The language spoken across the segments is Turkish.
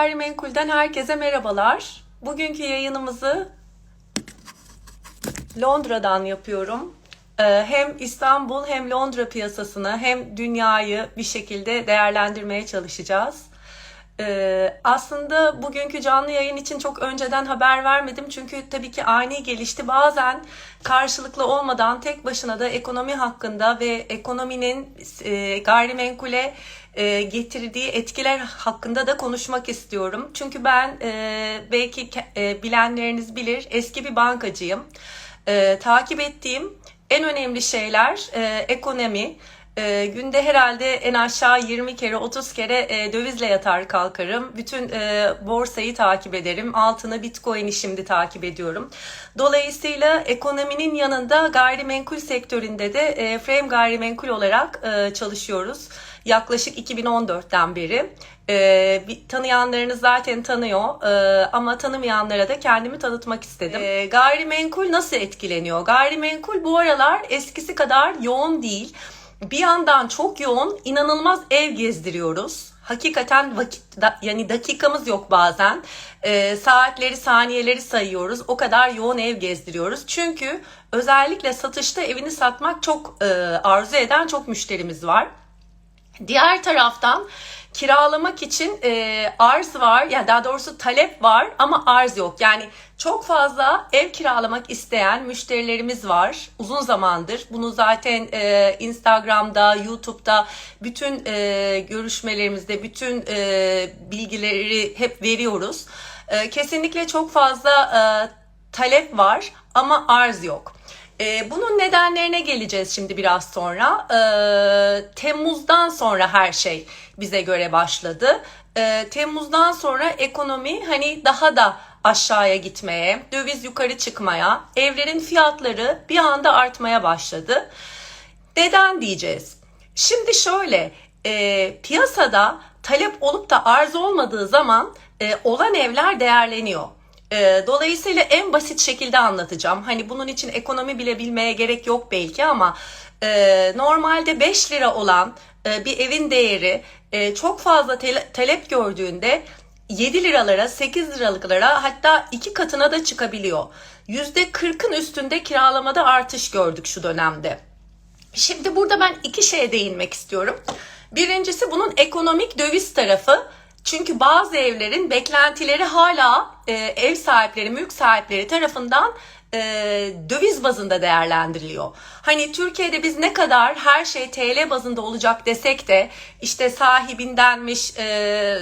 Gayrimenkul'den herkese merhabalar. Bugünkü yayınımızı Londra'dan yapıyorum. Ee, Hem İstanbul hem Londra piyasasını hem dünyayı bir şekilde değerlendirmeye çalışacağız. Ee, Aslında bugünkü canlı yayın için çok önceden haber vermedim çünkü tabii ki ani gelişti. Bazen karşılıklı olmadan tek başına da ekonomi hakkında ve ekonominin e, gayrimenkule e, getirdiği etkiler hakkında da konuşmak istiyorum. Çünkü ben e, belki e, bilenleriniz bilir eski bir bankacıyım. E, takip ettiğim en önemli şeyler e, ekonomi. E, günde herhalde en aşağı 20 kere 30 kere e, dövizle yatar kalkarım. Bütün e, borsayı takip ederim. Altını Bitcoin'i şimdi takip ediyorum. Dolayısıyla ekonominin yanında gayrimenkul sektöründe de e, frame gayrimenkul olarak e, çalışıyoruz. Yaklaşık 2014'ten beri. E, bir- tanıyanlarınız zaten tanıyor e, ama tanımayanlara da kendimi tanıtmak istedim. E, gayrimenkul nasıl etkileniyor? Gayrimenkul bu aralar eskisi kadar yoğun değil. Bir yandan çok yoğun, inanılmaz ev gezdiriyoruz. Hakikaten vakit yani dakikamız yok bazen. Ee, saatleri, saniyeleri sayıyoruz. O kadar yoğun ev gezdiriyoruz. Çünkü özellikle satışta evini satmak çok e, arzu eden çok müşterimiz var. Diğer taraftan kiralamak için e, arz var, yani daha doğrusu talep var ama arz yok. Yani çok fazla ev kiralamak isteyen müşterilerimiz var uzun zamandır. Bunu zaten e, Instagram'da, YouTube'da bütün e, görüşmelerimizde bütün e, bilgileri hep veriyoruz. E, kesinlikle çok fazla e, talep var ama arz yok. Ee, bunun nedenlerine geleceğiz şimdi biraz sonra. Ee, Temmuz'dan sonra her şey bize göre başladı. Ee, Temmuz'dan sonra ekonomi hani daha da aşağıya gitmeye, döviz yukarı çıkmaya, evlerin fiyatları bir anda artmaya başladı. Neden diyeceğiz? Şimdi şöyle, e, piyasada talep olup da arz olmadığı zaman e, olan evler değerleniyor. E, dolayısıyla en basit şekilde anlatacağım. Hani bunun için ekonomi bile bilmeye gerek yok belki ama e, normalde 5 lira olan e, bir evin değeri e, çok fazla talep gördüğünde 7 liralara, 8 liralıklara hatta iki katına da çıkabiliyor. %40'ın üstünde kiralamada artış gördük şu dönemde. Şimdi burada ben iki şeye değinmek istiyorum. Birincisi bunun ekonomik döviz tarafı. Çünkü bazı evlerin beklentileri hala e, ev sahipleri, mülk sahipleri tarafından e, döviz bazında değerlendiriliyor. Hani Türkiye'de biz ne kadar her şey TL bazında olacak desek de işte sahibindenmiş, e,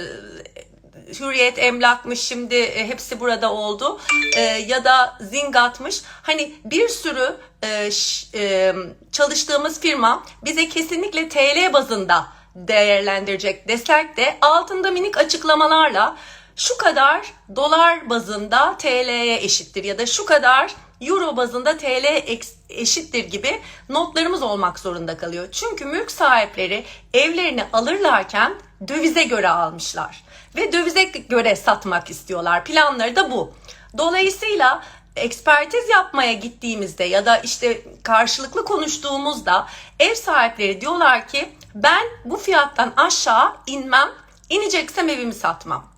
Hürriyet emlakmış şimdi e, hepsi burada oldu E, ya da Zingat'mış hani bir sürü e, ş- e, çalıştığımız firma bize kesinlikle TL bazında değerlendirecek desek de altında minik açıklamalarla şu kadar dolar bazında TL'ye eşittir ya da şu kadar euro bazında TL eşittir gibi notlarımız olmak zorunda kalıyor. Çünkü mülk sahipleri evlerini alırlarken dövize göre almışlar ve dövize göre satmak istiyorlar. Planları da bu. Dolayısıyla ekspertiz yapmaya gittiğimizde ya da işte karşılıklı konuştuğumuzda ev sahipleri diyorlar ki ben bu fiyattan aşağı inmem, ineceksem evimi satmam.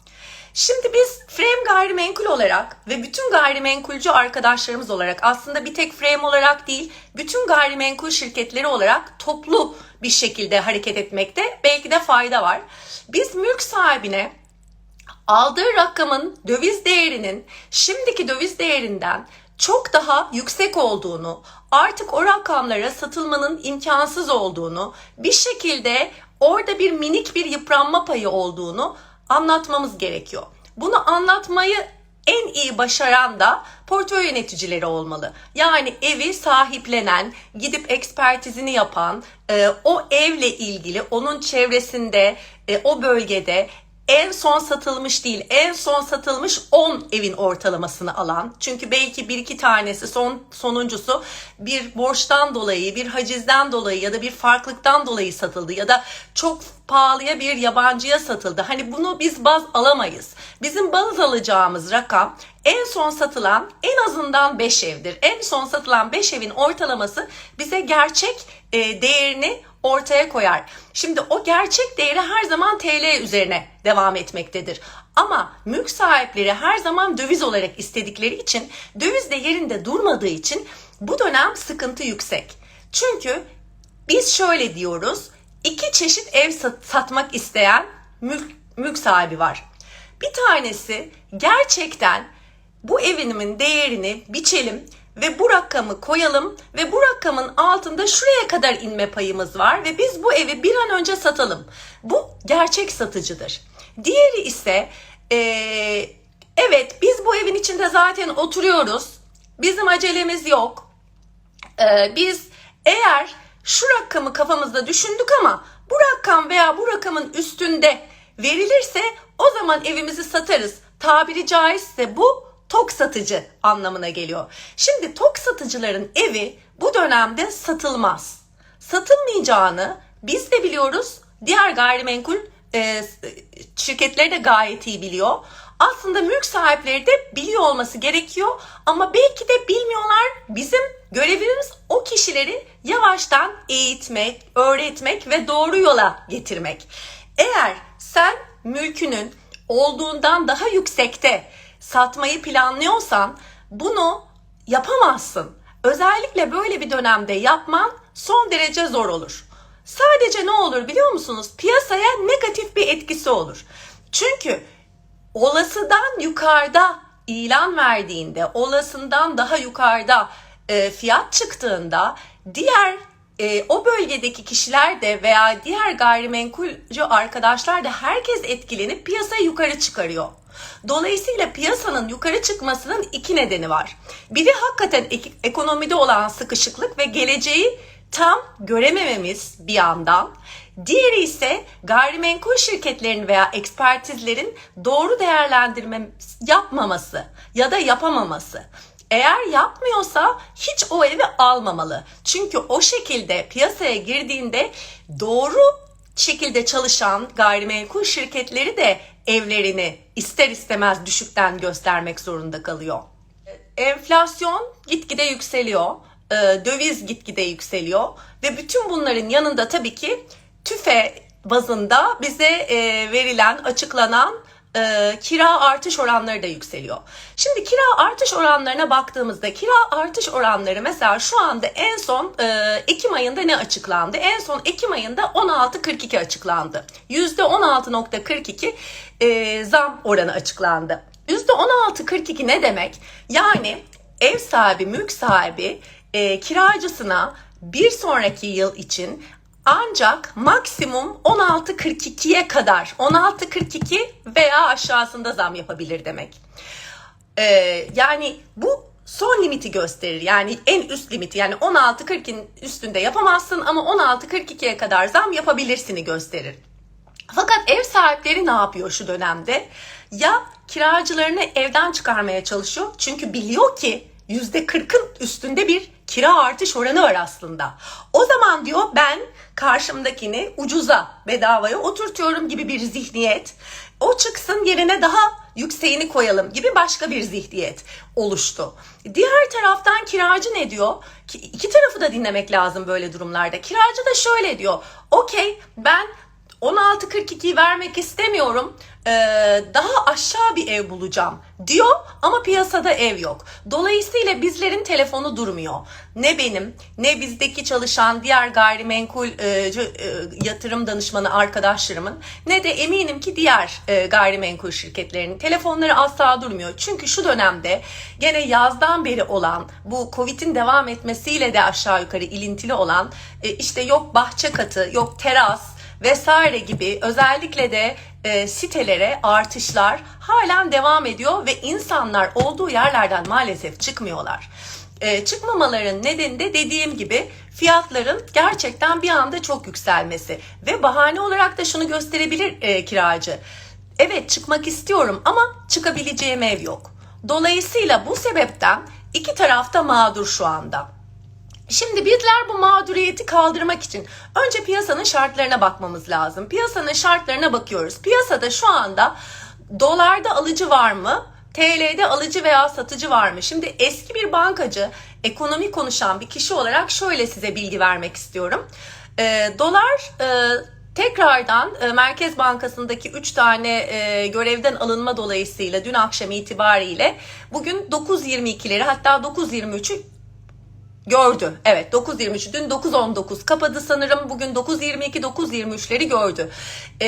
Şimdi biz frame gayrimenkul olarak ve bütün gayrimenkulcü arkadaşlarımız olarak aslında bir tek frame olarak değil bütün gayrimenkul şirketleri olarak toplu bir şekilde hareket etmekte belki de fayda var. Biz mülk sahibine aldığı rakamın döviz değerinin şimdiki döviz değerinden çok daha yüksek olduğunu, artık o rakamlara satılmanın imkansız olduğunu, bir şekilde orada bir minik bir yıpranma payı olduğunu anlatmamız gerekiyor. Bunu anlatmayı en iyi başaran da portföy yöneticileri olmalı. Yani evi sahiplenen, gidip ekspertizini yapan, e, o evle ilgili onun çevresinde, e, o bölgede en son satılmış değil, en son satılmış 10 evin ortalamasını alan. Çünkü belki bir iki tanesi son sonuncusu bir borçtan dolayı, bir hacizden dolayı ya da bir farklılıktan dolayı satıldı ya da çok pahalıya bir yabancıya satıldı. Hani bunu biz baz alamayız. Bizim baz alacağımız rakam en son satılan en azından 5 evdir. En son satılan 5 evin ortalaması bize gerçek e, değerini ortaya koyar. Şimdi o gerçek değeri her zaman TL üzerine devam etmektedir. Ama mülk sahipleri her zaman döviz olarak istedikleri için döviz de yerinde durmadığı için bu dönem sıkıntı yüksek. Çünkü biz şöyle diyoruz. iki çeşit ev sat- satmak isteyen mülk, mülk sahibi var. Bir tanesi gerçekten bu evimin değerini biçelim ve bu rakamı koyalım ve bu rakamın altında şuraya kadar inme payımız var ve biz bu evi bir an önce satalım. Bu gerçek satıcıdır. Diğeri ise eee, evet biz bu evin içinde zaten oturuyoruz. Bizim acelemiz yok. Ee, biz eğer şu rakamı kafamızda düşündük ama bu rakam veya bu rakamın üstünde verilirse o zaman evimizi satarız. Tabiri caizse bu tok satıcı anlamına geliyor. Şimdi tok satıcıların evi bu dönemde satılmaz. Satılmayacağını biz de biliyoruz. Diğer gayrimenkul e, şirketleri de gayet iyi biliyor. Aslında mülk sahipleri de biliyor olması gerekiyor ama belki de bilmiyorlar. Bizim görevimiz o kişileri yavaştan eğitmek, öğretmek ve doğru yola getirmek. Eğer sen mülkünün olduğundan daha yüksekte satmayı planlıyorsan bunu yapamazsın. Özellikle böyle bir dönemde yapman son derece zor olur. Sadece ne olur biliyor musunuz? Piyasaya negatif bir etkisi olur. Çünkü olasıdan yukarıda ilan verdiğinde, olasından daha yukarıda e, fiyat çıktığında diğer e, o bölgedeki kişiler de veya diğer gayrimenkulcü arkadaşlar da herkes etkilenip piyasayı yukarı çıkarıyor. Dolayısıyla piyasanın yukarı çıkmasının iki nedeni var. Biri hakikaten ek- ekonomide olan sıkışıklık ve geleceği tam göremememiz bir yandan. Diğeri ise gayrimenkul şirketlerin veya ekspertizlerin doğru değerlendirme yapmaması ya da yapamaması. Eğer yapmıyorsa hiç o evi almamalı. Çünkü o şekilde piyasaya girdiğinde doğru şekilde çalışan gayrimenkul şirketleri de evlerini ister istemez düşükten göstermek zorunda kalıyor. Enflasyon gitgide yükseliyor. e, Döviz gitgide yükseliyor. Ve bütün bunların yanında tabii ki tüfe bazında bize e, verilen, açıklanan e, kira artış oranları da yükseliyor. Şimdi kira artış oranlarına baktığımızda kira artış oranları mesela şu anda en son e, Ekim ayında ne açıklandı? En son Ekim ayında 16.42 açıklandı. %16.42 e, zam oranı açıklandı. %16.42 ne demek? Yani ev sahibi, mülk sahibi e, kiracısına bir sonraki yıl için ancak maksimum 16.42'ye kadar 16.42 veya aşağısında zam yapabilir demek. Ee, yani bu son limiti gösterir. Yani en üst limiti yani 16.40'in üstünde yapamazsın ama 16.42'ye kadar zam yapabilirsini gösterir. Fakat ev sahipleri ne yapıyor şu dönemde? Ya kiracılarını evden çıkarmaya çalışıyor. Çünkü biliyor ki %40'ın üstünde bir kira artış oranı var aslında. O zaman diyor ben karşımdakini ucuza, bedavaya oturtuyorum gibi bir zihniyet. O çıksın yerine daha yükseğini koyalım gibi başka bir zihniyet oluştu. Diğer taraftan kiracı ne diyor? Ki iki tarafı da dinlemek lazım böyle durumlarda. Kiracı da şöyle diyor. Okey ben 16.42'yi vermek istemiyorum. Ee, daha aşağı bir ev bulacağım diyor ama piyasada ev yok. Dolayısıyla bizlerin telefonu durmuyor. Ne benim ne bizdeki çalışan diğer gayrimenkul e, e, yatırım danışmanı arkadaşlarımın ne de eminim ki diğer e, gayrimenkul şirketlerinin telefonları asla durmuyor. Çünkü şu dönemde gene yazdan beri olan bu Covid'in devam etmesiyle de aşağı yukarı ilintili olan e, işte yok bahçe katı yok teras vesaire gibi özellikle de e, sitelere artışlar halen devam ediyor ve insanlar olduğu yerlerden maalesef çıkmıyorlar. E, çıkmamaların nedeni de dediğim gibi fiyatların gerçekten bir anda çok yükselmesi ve bahane olarak da şunu gösterebilir e, kiracı. Evet çıkmak istiyorum ama çıkabileceğim ev yok. Dolayısıyla bu sebepten iki tarafta mağdur şu anda. Şimdi bizler bu mağduriyeti kaldırmak için önce piyasanın şartlarına bakmamız lazım. Piyasanın şartlarına bakıyoruz. Piyasada şu anda dolarda alıcı var mı? TL'de alıcı veya satıcı var mı? Şimdi eski bir bankacı, ekonomi konuşan bir kişi olarak şöyle size bilgi vermek istiyorum. Ee, dolar e, tekrardan e, Merkez Bankası'ndaki 3 tane e, görevden alınma dolayısıyla dün akşam itibariyle bugün 9.22'leri hatta 9.23'ü gördü. Evet 9.23 dün 9.19 kapadı sanırım bugün 9.22 9.23'leri gördü. Ee,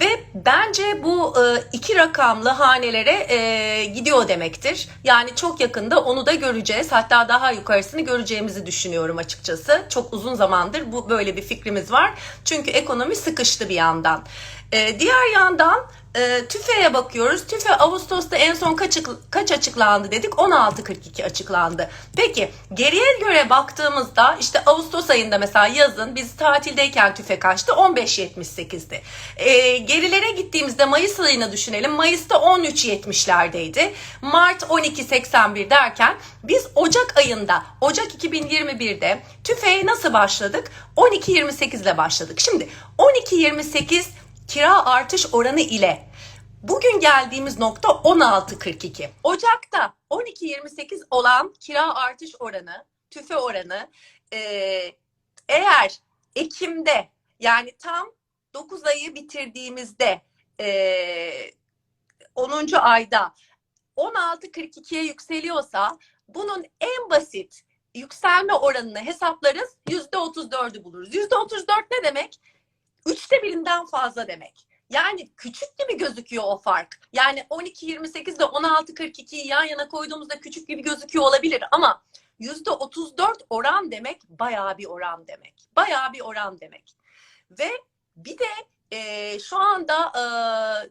ve bence bu e, iki rakamlı hanelere e, gidiyor demektir. Yani çok yakında onu da göreceğiz. Hatta daha yukarısını göreceğimizi düşünüyorum açıkçası. Çok uzun zamandır bu böyle bir fikrimiz var. Çünkü ekonomi sıkıştı bir yandan. Ee, diğer yandan e, TÜFE'ye bakıyoruz. TÜFE Ağustos'ta en son kaç, kaç açıklandı dedik? 16.42 açıklandı. Peki geriye göre baktığımızda işte Ağustos ayında mesela yazın biz tatildeyken TÜFE kaçtı? 15.78'di. E, gerilere gittiğimizde Mayıs ayını düşünelim. Mayıs'ta 13.70'lerdeydi. Mart 12.81 derken biz Ocak ayında, Ocak 2021'de TÜFE'ye nasıl başladık? 12.28 ile başladık. Şimdi 12.28 kira artış oranı ile bugün geldiğimiz nokta 16.42. Ocak'ta 12.28 olan kira artış oranı, tüfe oranı eğer Ekim'de yani tam 9 ayı bitirdiğimizde e, 10. ayda 16.42'ye yükseliyorsa bunun en basit yükselme oranını hesaplarız %34'ü buluruz. %34 ne demek? Üçte birinden fazla demek. Yani küçük gibi gözüküyor o fark. Yani 12.28 ile 16.42'yi yan yana koyduğumuzda küçük gibi gözüküyor olabilir ama %34 oran demek bayağı bir oran demek. Bayağı bir oran demek. Ve bir de e, şu anda e,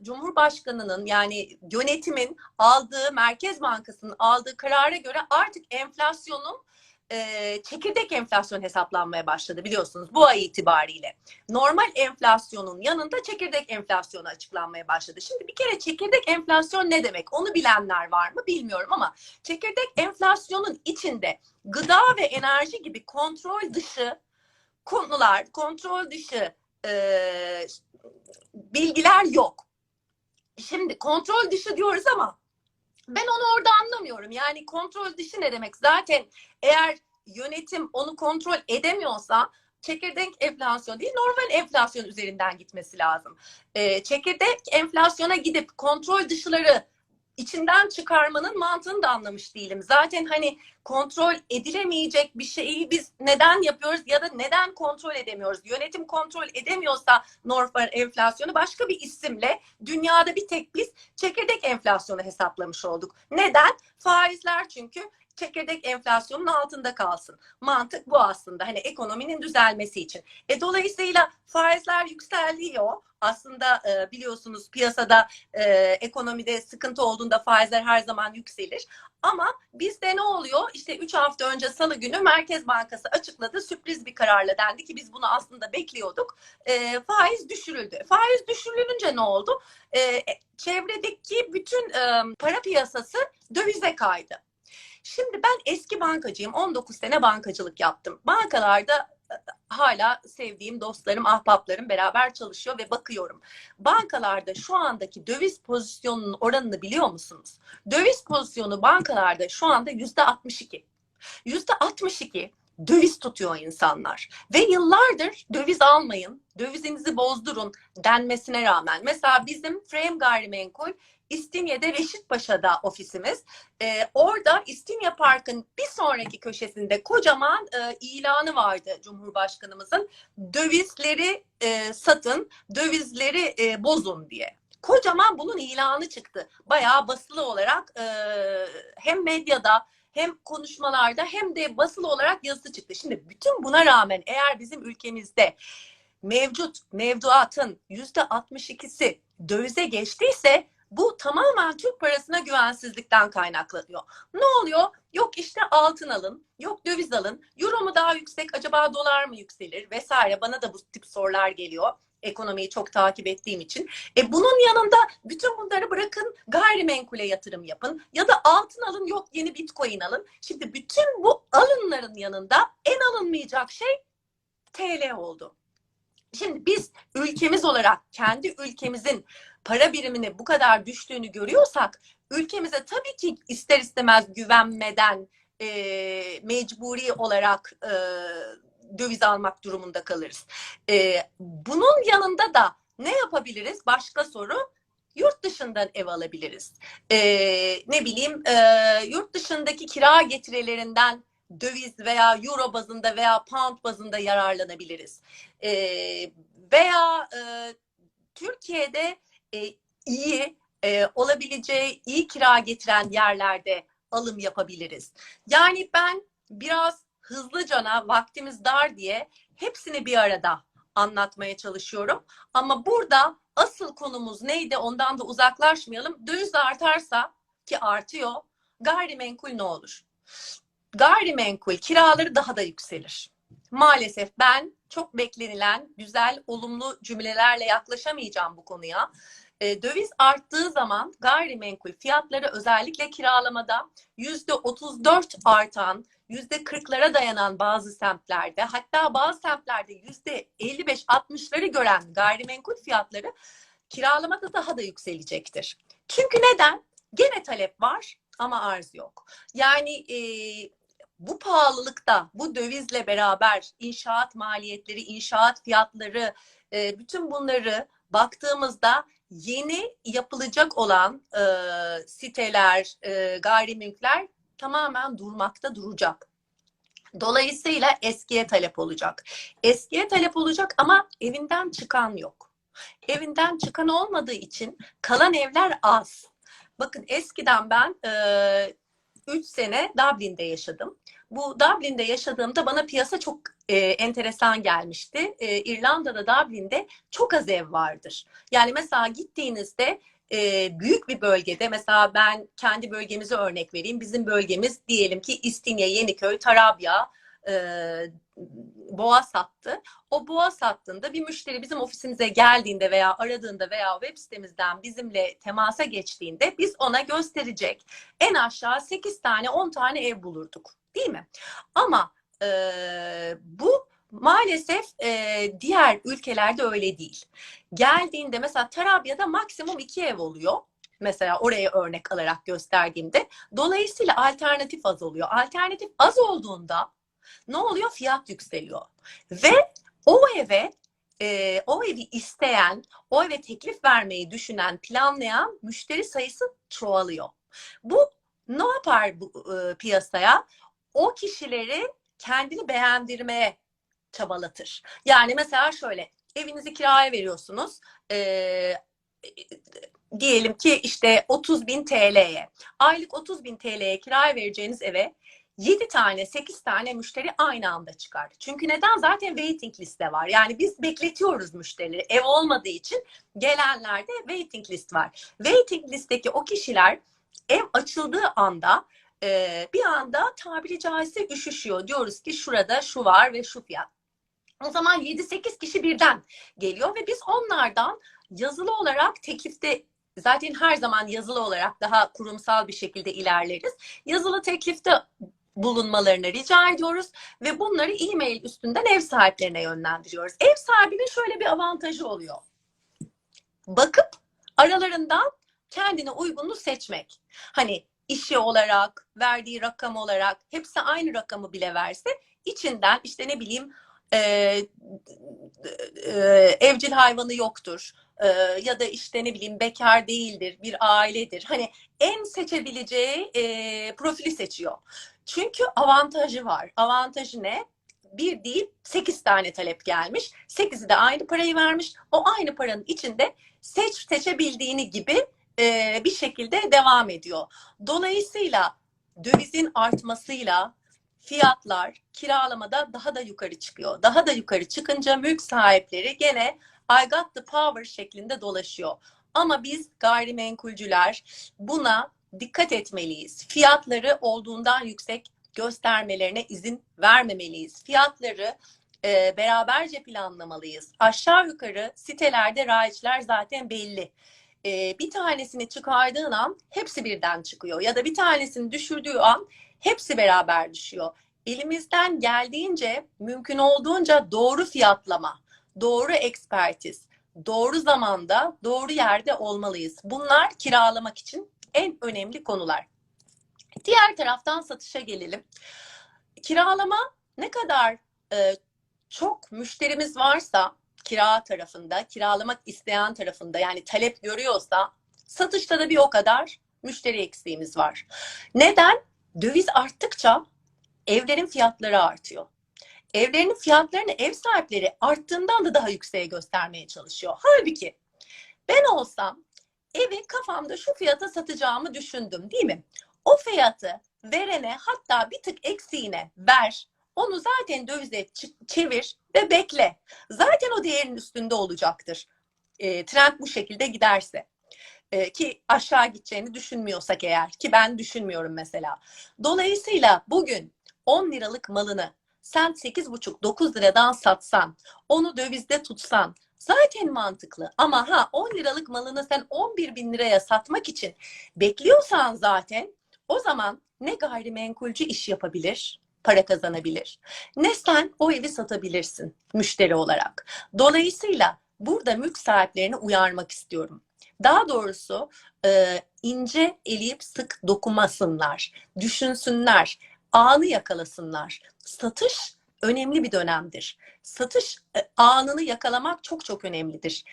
Cumhurbaşkanı'nın yani yönetimin aldığı Merkez Bankası'nın aldığı karara göre artık enflasyonun e, çekirdek enflasyon hesaplanmaya başladı biliyorsunuz bu ay itibariyle. Normal enflasyonun yanında çekirdek enflasyonu açıklanmaya başladı. Şimdi bir kere çekirdek enflasyon ne demek? Onu bilenler var mı bilmiyorum ama çekirdek enflasyonun içinde gıda ve enerji gibi kontrol dışı konular, kontrol dışı e, bilgiler yok. Şimdi kontrol dışı diyoruz ama ben onu orada anlamıyorum. Yani kontrol dışı ne demek? Zaten eğer yönetim onu kontrol edemiyorsa çekirdek enflasyon değil normal enflasyon üzerinden gitmesi lazım. Ee, çekirdek enflasyona gidip kontrol dışıları içinden çıkarmanın mantığını da anlamış değilim. Zaten hani kontrol edilemeyecek bir şeyi biz neden yapıyoruz ya da neden kontrol edemiyoruz? Yönetim kontrol edemiyorsa normal enflasyonu başka bir isimle dünyada bir tek biz çekirdek enflasyonu hesaplamış olduk. Neden? Faizler çünkü çekirdek enflasyonun altında kalsın. Mantık bu aslında. Hani ekonominin düzelmesi için. E dolayısıyla faizler yükseliyor. Aslında e, biliyorsunuz piyasada e, ekonomide sıkıntı olduğunda faizler her zaman yükselir. Ama bizde ne oluyor? İşte 3 hafta önce salı günü Merkez Bankası açıkladı. Sürpriz bir kararla dendi ki biz bunu aslında bekliyorduk. E, faiz düşürüldü. Faiz düşürülünce ne oldu? E, çevredeki bütün e, para piyasası dövize kaydı. Şimdi ben eski bankacıyım. 19 sene bankacılık yaptım. Bankalarda e, hala sevdiğim dostlarım, ahbaplarım beraber çalışıyor ve bakıyorum. Bankalarda şu andaki döviz pozisyonunun oranını biliyor musunuz? Döviz pozisyonu bankalarda şu anda yüzde 62. Yüzde 62 döviz tutuyor insanlar. Ve yıllardır döviz almayın, dövizinizi bozdurun denmesine rağmen. Mesela bizim Frame Gayrimenkul İstinye'de Reşitpaşa'da ofisimiz. Ee, orada İstinye Park'ın bir sonraki köşesinde kocaman e, ilanı vardı Cumhurbaşkanımızın. Dövizleri e, satın, dövizleri e, bozun diye. Kocaman bunun ilanı çıktı. Bayağı basılı olarak e, hem medyada hem konuşmalarda hem de basılı olarak yazısı çıktı. Şimdi bütün buna rağmen eğer bizim ülkemizde mevcut mevduatın yüzde 62'si dövize geçtiyse bu tamamen Türk parasına güvensizlikten kaynaklanıyor. Ne oluyor? Yok işte altın alın, yok döviz alın, euro mu daha yüksek, acaba dolar mı yükselir vesaire. Bana da bu tip sorular geliyor ekonomiyi çok takip ettiğim için. E bunun yanında bütün bunları bırakın gayrimenkule yatırım yapın ya da altın alın yok yeni bitcoin alın. Şimdi bütün bu alınların yanında en alınmayacak şey TL oldu. Şimdi biz ülkemiz olarak kendi ülkemizin para birimini bu kadar düştüğünü görüyorsak ülkemize tabii ki ister istemez güvenmeden e, mecburi olarak e, döviz almak durumunda kalırız. E, bunun yanında da ne yapabiliriz? Başka soru yurt dışından ev alabiliriz. E, ne bileyim e, yurt dışındaki kira getirilerinden döviz veya euro bazında veya pound bazında yararlanabiliriz. E, veya e, Türkiye'de e, iyi e, olabileceği iyi kira getiren yerlerde alım yapabiliriz. Yani ben biraz hızlıcana vaktimiz dar diye hepsini bir arada anlatmaya çalışıyorum. Ama burada asıl konumuz neydi ondan da uzaklaşmayalım. Döviz artarsa ki artıyor gayrimenkul ne olur? Gayrimenkul kiraları daha da yükselir. Maalesef ben çok beklenilen güzel olumlu cümlelerle yaklaşamayacağım bu konuya. E, döviz arttığı zaman gayrimenkul fiyatları özellikle kiralamada yüzde 34 artan, yüzde 40'lara dayanan bazı semtlerde hatta bazı semtlerde yüzde 55-60'ları gören gayrimenkul fiyatları kiralamada daha da yükselecektir. Çünkü neden? Gene talep var ama arz yok. Yani e, bu pahalılıkta, bu dövizle beraber inşaat maliyetleri, inşaat fiyatları, e, bütün bunları baktığımızda yeni yapılacak olan e, siteler, e, gayrimülkler tamamen durmakta duracak. Dolayısıyla eskiye talep olacak. Eskiye talep olacak ama evinden çıkan yok. Evinden çıkan olmadığı için kalan evler az. Bakın eskiden ben 3 e, sene Dublin'de yaşadım. Bu Dublin'de yaşadığımda bana piyasa çok e, enteresan gelmişti. E, İrlanda'da Dublin'de çok az ev vardır. Yani mesela gittiğinizde e, büyük bir bölgede mesela ben kendi bölgemize örnek vereyim. Bizim bölgemiz diyelim ki İstinye, Yeniköy, Tarabya, e, Boğaz hattı. O Boğaz hattında bir müşteri bizim ofisimize geldiğinde veya aradığında veya web sitemizden bizimle temasa geçtiğinde biz ona gösterecek en aşağı 8 tane 10 tane ev bulurduk. Değil mi? Ama e, bu maalesef e, diğer ülkelerde öyle değil. Geldiğinde mesela Tarabya'da maksimum iki ev oluyor. Mesela oraya örnek alarak gösterdiğimde. Dolayısıyla alternatif az oluyor. Alternatif az olduğunda ne oluyor? Fiyat yükseliyor. Ve o eve e, o evi isteyen, o eve teklif vermeyi düşünen, planlayan müşteri sayısı çoğalıyor. Bu ne yapar bu e, piyasaya? O kişileri kendini beğendirmeye çabalatır. Yani mesela şöyle evinizi kiraya veriyorsunuz. E, diyelim ki işte 30 bin TL'ye. Aylık 30 bin TL'ye kiraya vereceğiniz eve 7 tane 8 tane müşteri aynı anda çıkar. Çünkü neden? Zaten waiting liste var. Yani biz bekletiyoruz müşterileri. Ev olmadığı için gelenlerde waiting list var. Waiting listteki o kişiler ev açıldığı anda e, bir anda tabiri caizse üşüşüyor. Diyoruz ki şurada şu var ve şu fiyat. O zaman 7-8 kişi birden geliyor ve biz onlardan yazılı olarak teklifte zaten her zaman yazılı olarak daha kurumsal bir şekilde ilerleriz. Yazılı teklifte bulunmalarını rica ediyoruz ve bunları e-mail üstünden ev sahiplerine yönlendiriyoruz. Ev sahibinin şöyle bir avantajı oluyor. Bakıp aralarından kendine uygununu seçmek. Hani işi olarak, verdiği rakam olarak hepsi aynı rakamı bile verse içinden işte ne bileyim e, evcil hayvanı yoktur e, ya da işte ne bileyim bekar değildir, bir ailedir. Hani en seçebileceği e, profili seçiyor. Çünkü avantajı var. Avantajı ne? Bir değil, sekiz tane talep gelmiş. Sekizi de aynı parayı vermiş. O aynı paranın içinde seç seçebildiğini gibi e, bir şekilde devam ediyor. Dolayısıyla dövizin artmasıyla fiyatlar kiralamada daha da yukarı çıkıyor. Daha da yukarı çıkınca mülk sahipleri gene I got the power şeklinde dolaşıyor. Ama biz gayrimenkulcüler buna dikkat etmeliyiz. Fiyatları olduğundan yüksek göstermelerine izin vermemeliyiz. Fiyatları e, beraberce planlamalıyız. Aşağı yukarı sitelerde raiçler zaten belli. E, bir tanesini çıkardığın an hepsi birden çıkıyor ya da bir tanesini düşürdüğü an hepsi beraber düşüyor. Elimizden geldiğince mümkün olduğunca doğru fiyatlama, doğru ekspertiz, doğru zamanda, doğru yerde olmalıyız. Bunlar kiralamak için en önemli konular. Diğer taraftan satışa gelelim. Kiralama ne kadar e, çok müşterimiz varsa kira tarafında, kiralamak isteyen tarafında yani talep görüyorsa satışta da bir o kadar müşteri eksiğimiz var. Neden? Döviz arttıkça evlerin fiyatları artıyor. Evlerinin fiyatlarını ev sahipleri arttığından da daha yükseğe göstermeye çalışıyor. Halbuki ben olsam evi kafamda şu fiyata satacağımı düşündüm değil mi? O fiyatı verene hatta bir tık eksiğine ver. Onu zaten dövize çevir ve bekle. Zaten o değerin üstünde olacaktır. E, trend bu şekilde giderse. E, ki aşağı gideceğini düşünmüyorsak eğer ki ben düşünmüyorum mesela. Dolayısıyla bugün 10 liralık malını sen 8,5-9 liradan satsan, onu dövizde tutsan zaten mantıklı. Ama ha 10 liralık malını sen 11 bin liraya satmak için bekliyorsan zaten o zaman ne gayrimenkulcü iş yapabilir, para kazanabilir, ne sen o evi satabilirsin müşteri olarak. Dolayısıyla burada mülk sahiplerini uyarmak istiyorum. Daha doğrusu e, ince eleyip sık dokumasınlar, düşünsünler, anı yakalasınlar. Satış önemli bir dönemdir. Satış e, anını yakalamak çok çok önemlidir.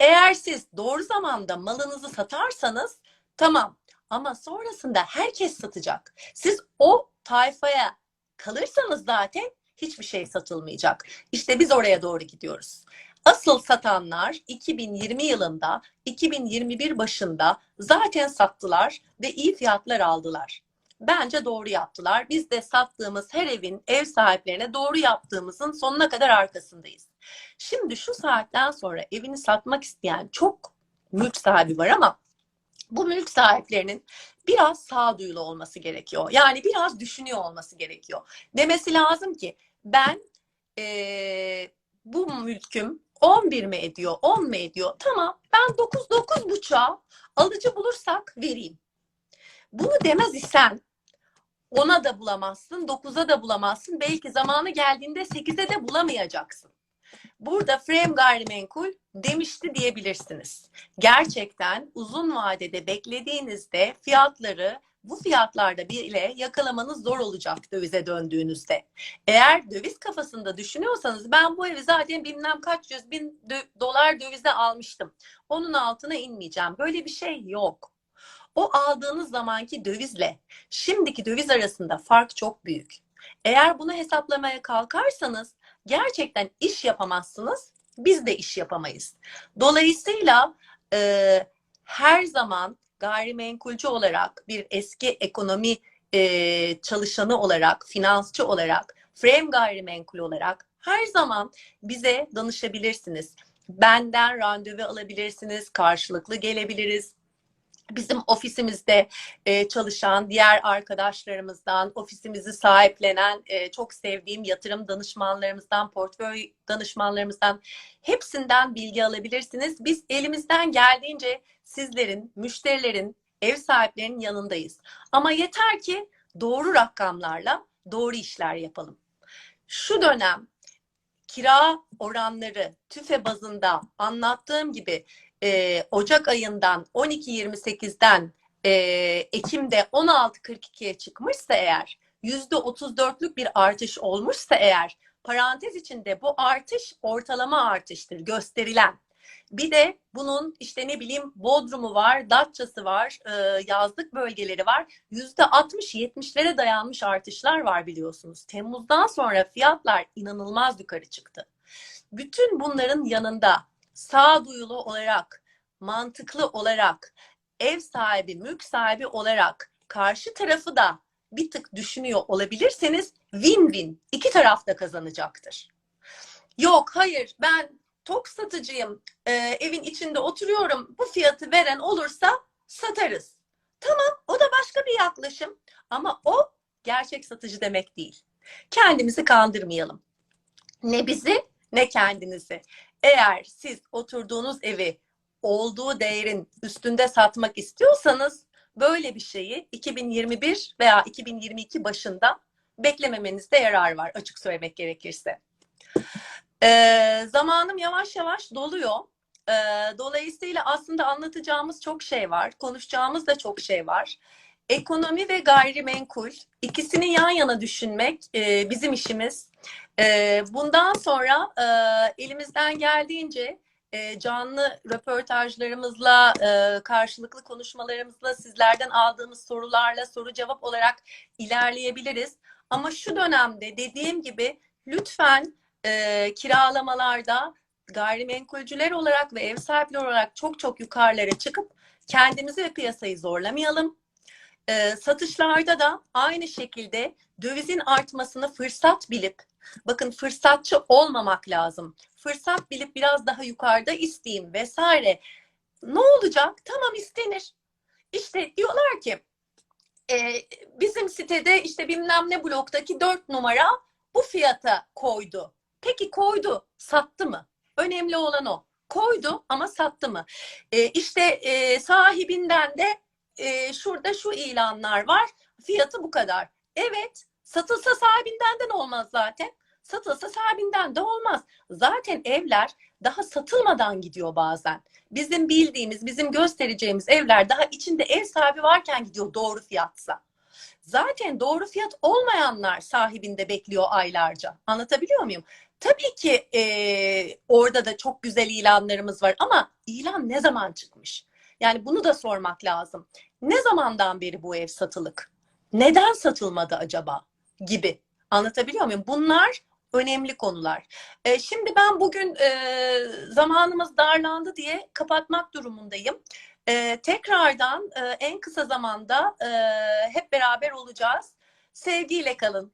Eğer siz doğru zamanda malınızı satarsanız tamam ama sonrasında herkes satacak. Siz o tayfaya kalırsanız zaten hiçbir şey satılmayacak. İşte biz oraya doğru gidiyoruz. Asıl satanlar 2020 yılında, 2021 başında zaten sattılar ve iyi fiyatlar aldılar. Bence doğru yaptılar. Biz de sattığımız her evin ev sahiplerine doğru yaptığımızın sonuna kadar arkasındayız. Şimdi şu saatten sonra evini satmak isteyen çok mülk sahibi var ama bu mülk sahiplerinin biraz sağduyulu olması gerekiyor. Yani biraz düşünüyor olması gerekiyor. Demesi lazım ki ben eee, bu mülküm 11 mi ediyor, 10 mu ediyor? Tamam ben 9 9 buçuğa alıcı bulursak vereyim. Bunu demez isen ona da bulamazsın, 9'a da bulamazsın. Belki zamanı geldiğinde 8'e de bulamayacaksın. Burada frame gayrimenkul demişti diyebilirsiniz. Gerçekten uzun vadede beklediğinizde fiyatları bu fiyatlarda bile yakalamanız zor olacak dövize döndüğünüzde. Eğer döviz kafasında düşünüyorsanız ben bu evi zaten bilmem kaç yüz bin dolar dövize almıştım. Onun altına inmeyeceğim. Böyle bir şey yok. O aldığınız zamanki dövizle şimdiki döviz arasında fark çok büyük. Eğer bunu hesaplamaya kalkarsanız gerçekten iş yapamazsınız. Biz de iş yapamayız. Dolayısıyla e, her zaman gayrimenkulcü olarak bir eski ekonomi e, çalışanı olarak, finansçı olarak, frame gayrimenkul olarak her zaman bize danışabilirsiniz. Benden randevu alabilirsiniz, karşılıklı gelebiliriz. Bizim ofisimizde e, çalışan diğer arkadaşlarımızdan, ofisimizi sahiplenen e, çok sevdiğim yatırım danışmanlarımızdan, portföy danışmanlarımızdan hepsinden bilgi alabilirsiniz. Biz elimizden geldiğince sizlerin, müşterilerin, ev sahiplerinin yanındayız. Ama yeter ki doğru rakamlarla doğru işler yapalım. Şu dönem kira oranları tüfe bazında anlattığım gibi e, Ocak ayından 12.28'den e, Ekim'de 16.42'ye çıkmışsa eğer %34'lük bir artış olmuşsa eğer parantez içinde bu artış ortalama artıştır gösterilen. Bir de bunun işte ne bileyim Bodrum'u var, Datça'sı var, e, yazlık bölgeleri var. %60-70'lere dayanmış artışlar var biliyorsunuz. Temmuz'dan sonra fiyatlar inanılmaz yukarı çıktı. Bütün bunların yanında sağduyulu olarak, mantıklı olarak, ev sahibi, mülk sahibi olarak karşı tarafı da bir tık düşünüyor olabilirseniz win-win. iki taraf da kazanacaktır. Yok hayır ben tok satıcıyım, e, evin içinde oturuyorum, bu fiyatı veren olursa satarız. Tamam o da başka bir yaklaşım ama o gerçek satıcı demek değil. Kendimizi kandırmayalım. Ne bizi ne kendinizi. Eğer siz oturduğunuz evi olduğu değerin üstünde satmak istiyorsanız böyle bir şeyi 2021 veya 2022 başında beklememenizde yarar var açık söylemek gerekirse. Ee, zamanım yavaş yavaş doluyor. Ee, dolayısıyla aslında anlatacağımız çok şey var, konuşacağımız da çok şey var. Ekonomi ve gayrimenkul ikisini yan yana düşünmek e, bizim işimiz. Ee, bundan sonra e, elimizden geldiğince e, canlı röportajlarımızla, e, karşılıklı konuşmalarımızla, sizlerden aldığımız sorularla soru cevap olarak ilerleyebiliriz. Ama şu dönemde dediğim gibi lütfen e, kiralamalarda gayrimenkulcüler olarak ve ev sahipleri olarak çok çok yukarılara çıkıp kendimizi ve piyasayı zorlamayalım. E, satışlarda da aynı şekilde dövizin artmasını fırsat bilip, bakın fırsatçı olmamak lazım. Fırsat bilip biraz daha yukarıda isteyeyim vesaire. Ne olacak? Tamam istenir. İşte diyorlar ki e, bizim sitede işte bilmem ne bloktaki 4 numara bu fiyata koydu. Peki koydu, sattı mı? Önemli olan o. Koydu ama sattı mı? E, işte e, sahibinden de e, şurada şu ilanlar var. Fiyatı bu kadar. Evet, satılsa sahibinden de olmaz zaten. Satılsa sahibinden de olmaz. Zaten evler daha satılmadan gidiyor bazen. Bizim bildiğimiz, bizim göstereceğimiz evler daha içinde ev sahibi varken gidiyor doğru fiyatsa. Zaten doğru fiyat olmayanlar sahibinde bekliyor aylarca. Anlatabiliyor muyum? Tabii ki e, orada da çok güzel ilanlarımız var ama ilan ne zaman çıkmış? Yani bunu da sormak lazım. Ne zamandan beri bu ev satılık? Neden satılmadı acaba? Gibi. Anlatabiliyor muyum? Bunlar önemli konular. E, şimdi ben bugün e, zamanımız darlandı diye kapatmak durumundayım. E, tekrardan e, en kısa zamanda e, hep beraber olacağız. Sevgiyle kalın.